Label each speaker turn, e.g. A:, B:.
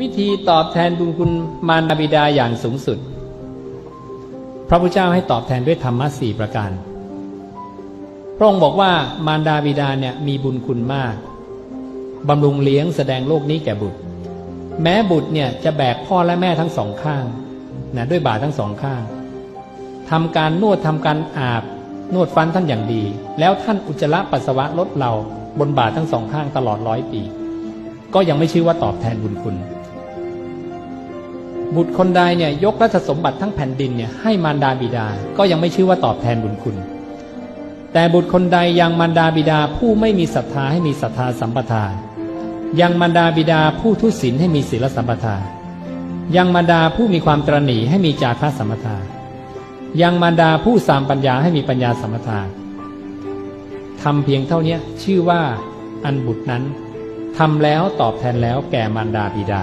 A: วิธีตอบแทนบุญคุณมารดาบิดาอย่างสูงสุด พระพุทธเจ้าให้ตอบแทนด้วยธรรมะสี่ประการ พระองค์บอกว่ามารดาบิดาเนี่ยมีบุญคุณมากบำรุงเลี้ยงแสดงโลกนี้แก่บุตร แม้บุตรเนี่ยจะแบกพ่อและแม่ทั้งสองข้างนะด้วยบาททั้งสองข้างทำการนวดทำการอาบนวดฟันท่านอย่างดี แล้วท่านอุจจาระปัสสาวะลดเราบนบาททั้งสองข้างตลอดร้อยปี ก็ยังไม่ชื่อว่าตอบแทนบุญคุณ บุตรคนใดเนี่ยยกราชสมบัติทั้งแผ่นดินเนี่ยให้มารดาบิดา ก็ยังไม่ชื่อว่าตอบแทนบุญคุณ แต่บุตรคนใดยังมารดาบิดาผู้ไม่มีศรัทธาให้มีศรัทธาสัมปทา ยังมารดาบิดาผู้ทุศีลให้มีศีลสัมปทา ยังมารดาผู้มีความตรณีให้มีจาคะสัมปทา ยังมารดาผู้สามปัญญาให้มีปัญญาสัมปทาทำเพียงเท่านี้ชื่อว่าอันบุตรนั้นทำแล้วตอบแทนแล้วแก่มารดาบิดา